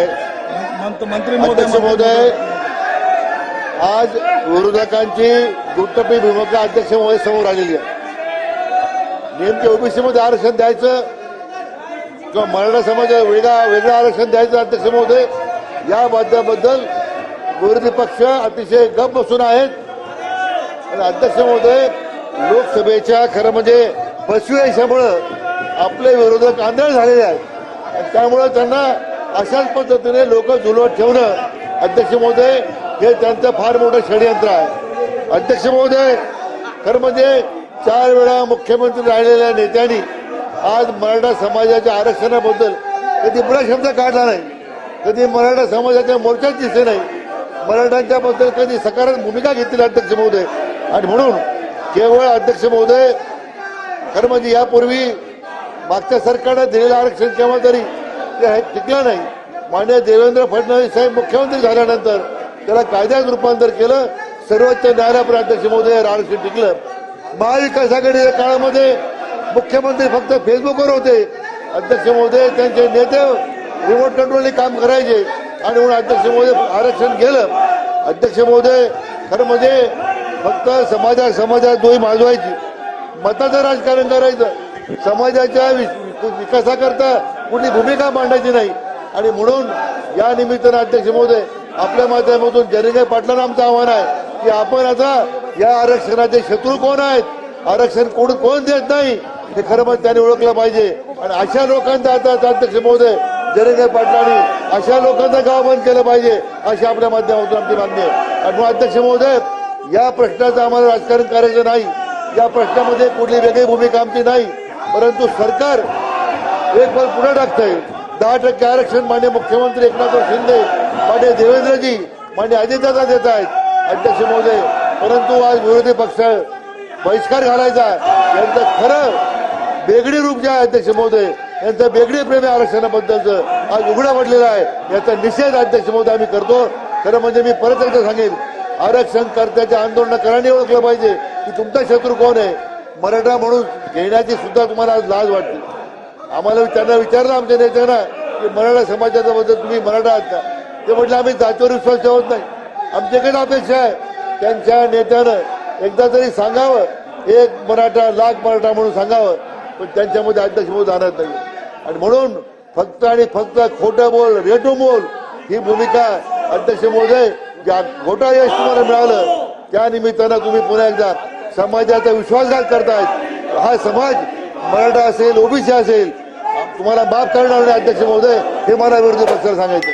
मंत- मंत्री महोदय आज विरोधकांची दुटप्पी भूमिका अध्यक्ष महोदय समोर आलेली आहे. नेमके ओबीसी मध्ये आरक्षण द्यायचं किंवा मराठा समाजाला वेगळा वेगळं आरक्षण द्यायचं अध्यक्ष महोदय या मुद्द्याबद्दल विरोधी पक्ष अतिशय गप बसून आहेत. आणि अध्यक्ष महोदय लोकसभेच्या खरं म्हणजे फसवेशामुळं आपले विरोधक आंधळ झालेले आहेत. आणि त्यामुळं त्यांना अशाच पद्धतीने लोक जुलवत ठेवणं. अध्यक्ष महोदय हे त्यांचं फार मोठं षडयंत्र आहे. अध्यक्ष महोदय खरं म्हणजे चार वेळा मुख्यमंत्री राहिलेल्या नेत्यांनी आज मराठा समाजाच्या आरक्षणाबद्दल कधी बुरा शब्द काढला नाही कधी मराठा समाजाच्या मोर्चात दिसले नाही. मराठ्यांच्या बद्दल कधी सकारात्मक भूमिका घेतली अध्यक्ष महोदय? आणि म्हणून केवळ अध्यक्ष महोदय खरं म्हणजे यापूर्वी मागच्या सरकारनं दिलेलं आरक्षण केव्हा तरी ते हे टिकलं नाही. मान्य देवेंद्र फडणवीस साहेब मुख्यमंत्री झाल्यानंतर त्याला कायद्यात रूपांतर केलं. सर्वोच्च न्यायालयापर्यंत अध्यक्ष महोदय आरक्षण टिकलं. महाविकास आघाडीच्या काळामध्ये मुख्यमंत्री फक्त फेसबुकवर होते. अध्यक्ष महोदय त्यांचे नेते रिमोट कंट्रोलने काम करायचे. आणि म्हणून अध्यक्ष महोदय आरक्षण गेलं. अध्यक्ष महोदय खरं म्हणजे फक्त समाजा समाजात दोही माजवायची. मताचं राजकारण करायचं. समाजाच्या वि- विकासाकरता कुठली भूमिका मांडायची नाही. आणि म्हणून या निमित्तानं अध्यक्ष महोदय आपल्या माध्यमातून जरिंगे पाटलांना आमचं आव्हान आहे की आपण आता या आरक्षणाचे शत्रू कोण आहेत आरक्षण कोण कोण देत नाही हे खरं म्हणजे त्यांनी ओळखलं पाहिजे. आणि अशा लोकांचं आता अध्यक्ष महोदय जरिंगे पाटलांनी अशा लोकांचं गाव बंद केलं पाहिजे अशी आपल्या माध्यमातून आमची मागणी आहे. आणि अध्यक्ष महोदय या प्रश्नाचं आम्हाला राजकारण करायचं नाही. या प्रश्नामध्ये कुठली वेगळी भूमिका आमची नाही. परंतु सरकार एक पल पुढे टाकतंय. दहा टक्के आरक्षण मान्य मुख्यमंत्री एकनाथ शिंदे मान्य देवेंद्रजी मान्य अजितदादा देत आहेत. अध्यक्ष महोदय परंतु आज विरोधी पक्ष बहिष्कार घालायचा यांचं खरं बेगडी रूप जे आहे अध्यक्ष महोदय यांचं बेगडी प्रेम आरक्षणाबद्दलचं आज उघडा पडलेला आहे. याचा निषेध अध्यक्ष महोदय आम्ही करतो. खरं म्हणजे मी परत एकदा सांगेन आरक्षण करत्याच्या आंदोलनकारांनी ओळखलं पाहिजे की तुमचा शत्रू कोण आहे? मराठा म्हणून घेण्याची सुद्धा तुम्हाला आज लाज वाटते. आम्हाला त्यांना विचारलं आमच्या नेत्यांना की मराठा समाजाच्या बद्दल तुम्ही मराठा आहात का? ते म्हटलं आम्ही जातीवर विश्वास ठेवत नाही. आमच्याकडे अपेक्षा आहे. त्यांच्या नेत्यानं एकदा तरी सांगावं. एक मराठा लाख मराठा म्हणून सांगावं. पण त्यांच्यामध्ये अध्यक्ष आणत नाही. आणि म्हणून फक्त आणि फक्त खोटं बोल रेटो बोल ही भूमिका अध्यक्ष महोदय ज्या खोटा यश तुम्हाला मिळालं त्या निमित्तानं तुम्ही पुन्हा एकदा समाजाचा विश्वासघात करतायत. हा समाज मराठा असेल ओबीसी असेल तुम्हाला माफ करणार नाही अध्यक्ष महोदय. हे मला विरोधी पक्षाला सांगायचं